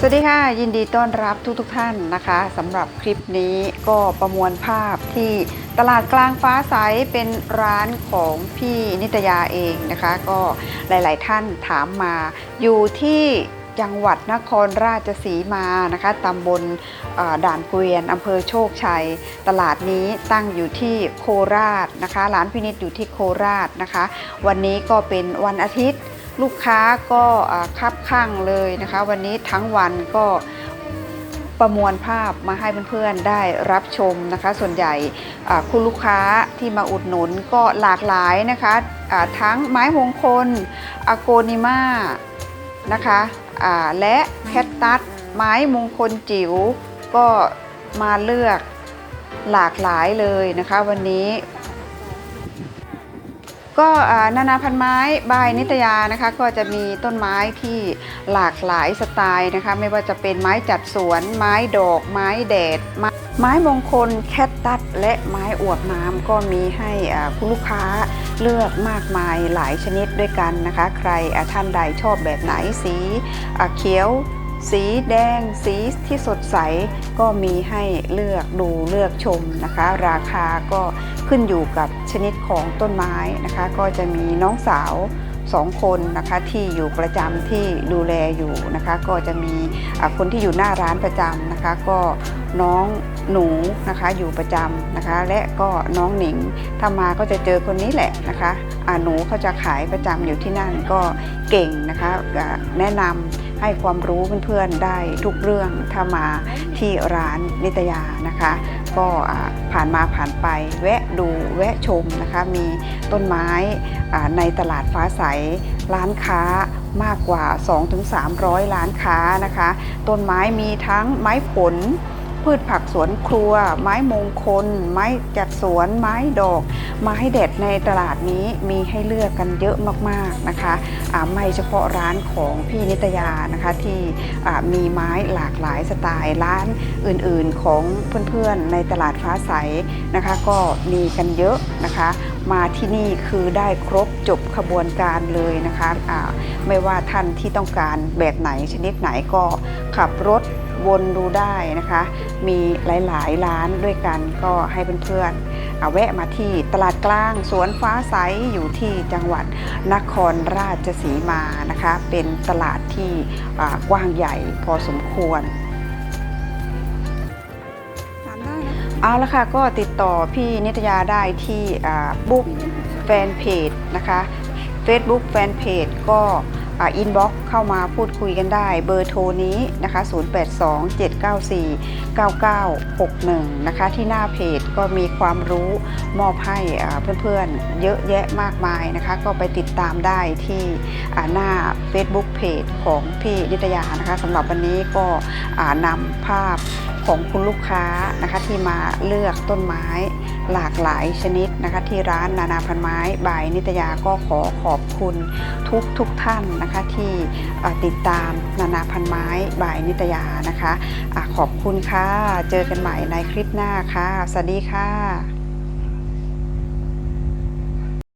สวัสดีค่ะ ยินดีต้อนรับทุกทท่านนะคะสำหรับคลิปนี้ก็ประมวลภาพที่ตลาดกลางฟ้าใสเป็นร้านของพี่นิตยาเองนะคะ ก็หลาย ๆ ท่านถามมาอยู่ที่จังหวัดนครราชสีมานะคะตำบลด่านเกวียนอำเภอโชคชัย ตลาดนี้ตั้งอยู่ที่โคราชนะคะ ร้านพินิจอยู่ที่โคราชนะคะ วันนี้ก็เป็นวันอาทิตย์ ลูกค้าก็คับข้างเลยนะคะ วันนี้ทั้งวันก็ประมวลภาพมาให้เพื่อนๆได้รับชมนะคะ ส่วนใหญ่คุณลูกค้าที่มาอุดหนุนก็หลากหลายนะคะอ่าทั้งไม้มงคลอโกนิมานะคะและแคตตัสไม้มงคลจิ๋วก็มาเลือกหลากหลายเลยนะคะ วันนี้ ก็นานาพันไม้บายนิตยานะคะก็จะมีต้นไม้ที่หลากหลายสไตล์นะคะ ไม่ว่าจะเป็นไม้จัดสวน ไม้ดอก ไม้แดด ไม้มงคลแคตตัสและไม้อวบน้ำก็มีให้คุณลูกค้าเลือกมากมายหลายชนิดด้วยกันนะคะ ใครท่านใดชอบแบบไหนสีเขียว สีแดงสีที่สดใสก็มีให้เลือกดูเลือกชมนะคะ ราคาก็ขึ้นอยู่กับชนิดของต้นไม้นะคะ ก็จะมีน้องสาวสองคนนะคะที่อยู่ประจำที่ดูแลอยู่นะคะ ก็จะมีคนที่อยู่หน้าร้านประจำนะคะ ก็น้องหนูนะคะอยู่ประจำนะคะ และก็น้องหนิงถ้ามาก็จะเจอคนนี้แหละนะคะหนูเขาจะขายประจำอยู่ที่นั่นก็เก่งนะคะแนะนำ ให้ความรู้เพื่อนๆได้ทุกเรื่องถ้ามาที่ร้านนิตยานะคะ ก็ผ่านมาผ่านไปแวะดูแวะชมนะคะ มีต้นไม้ในตลาดฟ้าใสร้านค้ามากกว่า 2-300 ร้านค้านะคะ ต้นไม้มีทั้งไม้ผล พืชผักสวนครัว ไม้มงคล ไม้จัดสวน ไม้ดอก ไม้เด็ดในตลาดนี้มีให้เลือกกันเยอะมากๆนะคะอ่าไม่เฉพาะร้านของพี่นิตยานะคะที่อ่มีไม้หลากหลายสไตล์ร้านอื่นๆของเพื่อนๆในตลาดฟ้าใสนะคะก็มีกันเยอะนะคะ มาที่นี่คือได้ครบจบขบวนการเลยนะคะอ่าไม่ว่าท่านที่ต้องการแบบไหนชนิดไหนก็ขับรถ วนดูได้นะคะ มีหลายๆ ร้านด้วยกันก็ให้เพื่อนๆเอาแวะมาที่ตลาดกลางสวนฟ้าใสอยู่ที่จังหวัดนครราชสีมานะคะ เป็นตลาดที่อ่ากว้างใหญ่พอสมควรเอาละค่ะก็ติดต่อพี่นิตยาได้ที่บุ๊กแฟนเพจนะคะ Facebook แฟนเพจก็ อินบ็อกเข้ามาพูดคุยกันได้เบอร์โทรนี้นะคะ 0827949961 นะคะ ที่หน้าเพจก็มีความรู้มอบให้เพื่อนๆ เยอะแยะมากมายนะคะ ก็ไปติดตามได้ที่หน้า Facebook เพจของพี่นิตยานะคะสำหรับวันนี้ก็นำภาพ ของคุณลูกค้านะคะที่มาเลือกต้นไม้หลากหลายชนิดนะคะที่ร้านนานาพันไม้บายนิตยาก็ขอขอบคุณทุกทุกท่านนะคะที่ติดตามนานาพันไม้บายนิตยานะคะอะขอบคุณค่ะ เจอกันใหม่ในคลิปหน้าค่ะ สวัสดีค่ะ